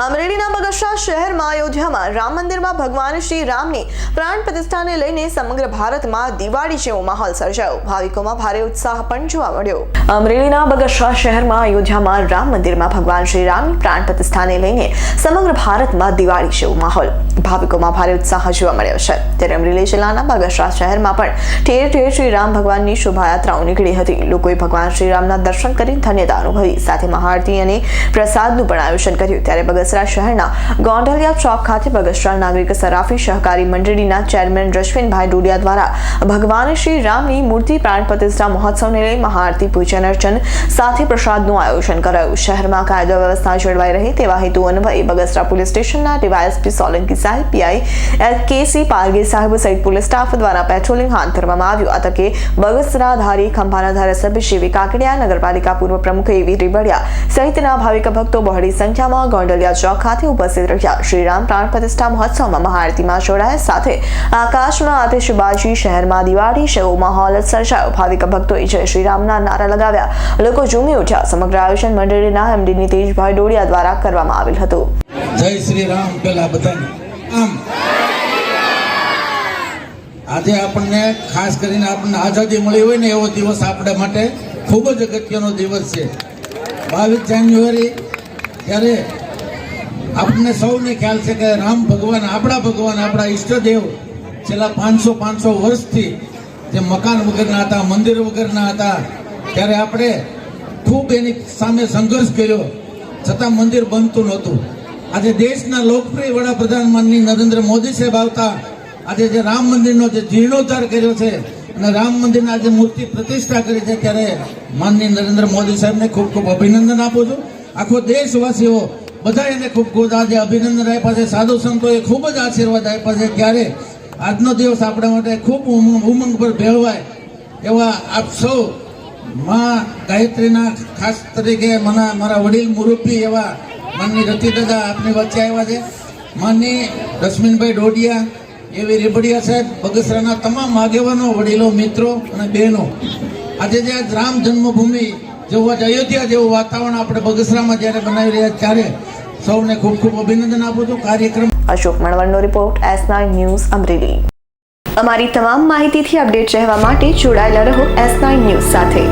અમરેલીના બગસરા શહેરમાં અયોધ્યામાં રામ મંદિરમાં ભગવાન શ્રી રામની પ્રાણ પ્રતિષ્ઠાને લઈને સમગ્ર ભારતમાં દિવાળી જેવો માહોલ સર્જાયો. ભાવિકોમાં ભારે ઉત્સાહ પણ જોવા મળ્યો. અમરેલીના બગસરા શહેરમાં અયોધ્યામાં રામ મંદિરમાં ભગવાન શ્રી રામની પ્રાણ પ્રતિષ્ઠાને લઈને સમગ્ર ભારતમાં દિવાળી જેવો માહોલ. ભાવિકોમાં ભારે ઉત્સાહ જોવા મળ્યો છે. ત્યારે અમરેલી જિલ્લાના બગસરા શહેરમાં પણ ઠેર ઠેર શ્રી રામ ભગવાનની શોભાયાત્રાઓ નીકળી હતી. લોકોએ ભગવાન શ્રી રામના દર્શન કરી ધન્યતા અનુભવી સાથે મહાઆરતી અને પ્રસાદનું પણ આયોજન કર્યું. ત્યારે બગસરા શહેરના ગોંડલિયા ચોક ખાતે બગસરા નાગરિક સરાફી સહકારી મંડળીના ચેરમેન રશ્વિનભાઈ ડોડિયા દ્વારા ભગવાન શ્રી રામની મૂર્તિ પ્રાણ પ્રતિષ્ઠા મહોત્સવને લઈ મહાઆરતી પૂજન અર્ચન સાથે પ્રસાદનું આયોજન કરાયું. શહેરમાં કાયદો વ્યવસ્થા જળવાઈ રહે તેવા હેતુ અન્વયે બગસરા પોલીસ સ્ટેશનના ડીવાયએસપી સોલંકી સાહેબ, પીઆઈ કેસી પારગે સાહેબ સહિત પોલીસ સ્ટાફ દ્વારા પેટ્રોલિંગ હાથ ધરવામાં આવ્યું. આ તકે બગસરા ધારી ખંભાના ધારાસભ્ય શિવી કાકડિયા, નગરપાલિકા પૂર્વ પ્રમુખ એવી રીબડિયા સહિતના ભાવિક ભક્તો બહોળી સંખ્યામાં ગોંડલિયા ચોક ખાતે ઉપસ્થિત રહ્યા. શ્રીરામ પ્રાણ પ્રતિષ્ઠા મહોત્સવમાં મહાઆરતીમાં જોડાયા. સાથે આકાશમાં આતિશબાજી શહેરમાં દિવાળી શેવો માહોલ સર્જાયો. ભાવિક ભક્તોએ જય શ્રીરામના નારા લગાવ્યા. લોકો ઝૂમી ઉઠ્યા. સમગ્ર આયોજન મંડળીના એમડી નીતિશભાઈ ડોડિયા દ્વારા કરવામાં આવેલ હતું. જય શ્રી રામ પેલા બધાને. આમ. આજે આપણને ખાસ કરીને આપણને આઝાદી મળી હોય ને એવો દિવસ આપણા માટે ખૂબ જ અગત્યનો દિવસ છે. બાવીસ જાન્યુઆરી ત્યારે આપણને સૌને ખ્યાલ છે કે રામ ભગવાન, આપણા ભગવાન, આપણા ઈષ્ટદેવ છેલ્લા પાંચસો પાંચસો વર્ષથી જે મકાન વગરના હતા, મંદિર વગરના હતા, ત્યારે આપણે ખૂબ એની સામે સંઘર્ષ કર્યો. છતાં મંદિર બનતું નહોતું. આજે દેશના લોકપ્રિય વડાપ્રધાન માનની નરેન્દ્ર મોદી સાહેબ આવતા, આજે જે રામ મંદિરનો જે જીર્ણોદ્ધાર કર્યો છે અને રામ મંદિરના આજે મૂર્તિ પ્રતિષ્ઠા કરી છે, ત્યારે માનની નરેન્દ્ર મોદી સાહેબને ખૂબ ખૂબ અભિનંદન આપું છું. આખો દેશવાસીઓ બધા એને ખૂબ ખૂબ આજે અભિનંદન આપ્યા છે. સાધુ સંતોએ ખૂબ જ આશીર્વાદ આપ્યા છે. ત્યારે આજનો દિવસ આપણા માટે ખૂબ ઉમંગ પર ભેળવાય એવા આપ સૌ માં ગાયત્રીના ખાસ તરીકે મના, મારા વડીલ મુરબ્બી એવા માનની રતિ દાદા આપની વચ્ચે આવ્યા છે. માનની રશ્મિનભાઈ ડોડિયા એવી રેબડિયા સાહેબ, બગસરાના તમામ આગેવાનો, વડીલો, મિત્રો અને બહેનો. આજે જે રામ જન્મભૂમિ જેવું અયોધ્યા જેવું વાતાવરણ આપણે બગસરામાં જ્યારે બનાવી રહ્યા ત્યારે સૌને ખૂબ ખૂબ અભિનંદન આપું છું. કાર્યક્રમ અશોક મણવરનો રિપોર્ટ એસ ન્યૂઝ અમરેલી. અમારી તમામ માહિતીથી અપડેટ રહેવા માટે જોડાયેલા રહો એસ ન્યૂઝ સાથે.